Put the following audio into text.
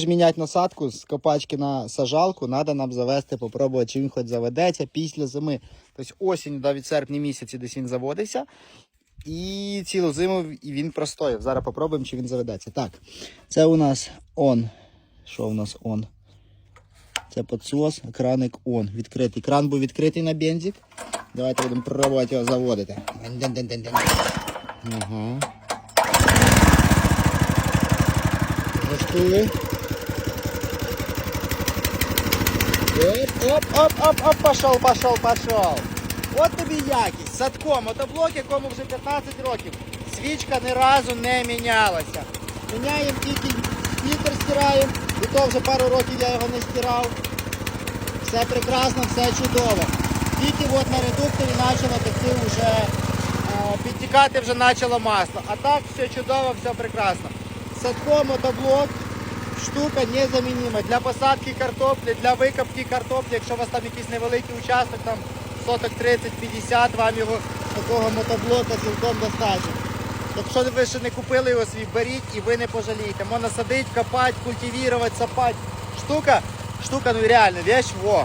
Міняти насадку з копачки на сажалку, треба нам завести, попробувати, чи він хоч заведеться після зими. Тобто осінь, да, від серпня місяці десь він заводився. І цілу зиму він простояв. Зараз попробуємо, чи він заведеться. Так, це у нас он. Що у нас он? Це підсос, краник он. Відкритий. Кран був відкритий на бензик. Давайте будемо пробувати його заводити. Дин-дин-дин-дин. Ага. Оп, оп, оп, оп, оп, пошел, пошел, пошел. От тобі якість. Садко, мотоблок, якому вже 15 років. Свічка ні разу не мінялася. Міняємо тільки фільтр стираємо, і то вже пару років я його не стирав. Все прекрасно, все чудово. Тільки от на редукторі почало текти вже е, підтікати вже почало масло. А так все чудово, все прекрасно. Садко, мотоблок, штука незамінима для посадки картоплі, для викопки картоплі, якщо у вас там якийсь невеликий участок, там соток 30-50, вам його такого мотоблока цілком достатньо. Якщо ви ще не купили його свій, беріть і ви не пожалієте. Можна садити, копати, культивувати, сапати. Штука, штука, ну реально, вещь, во.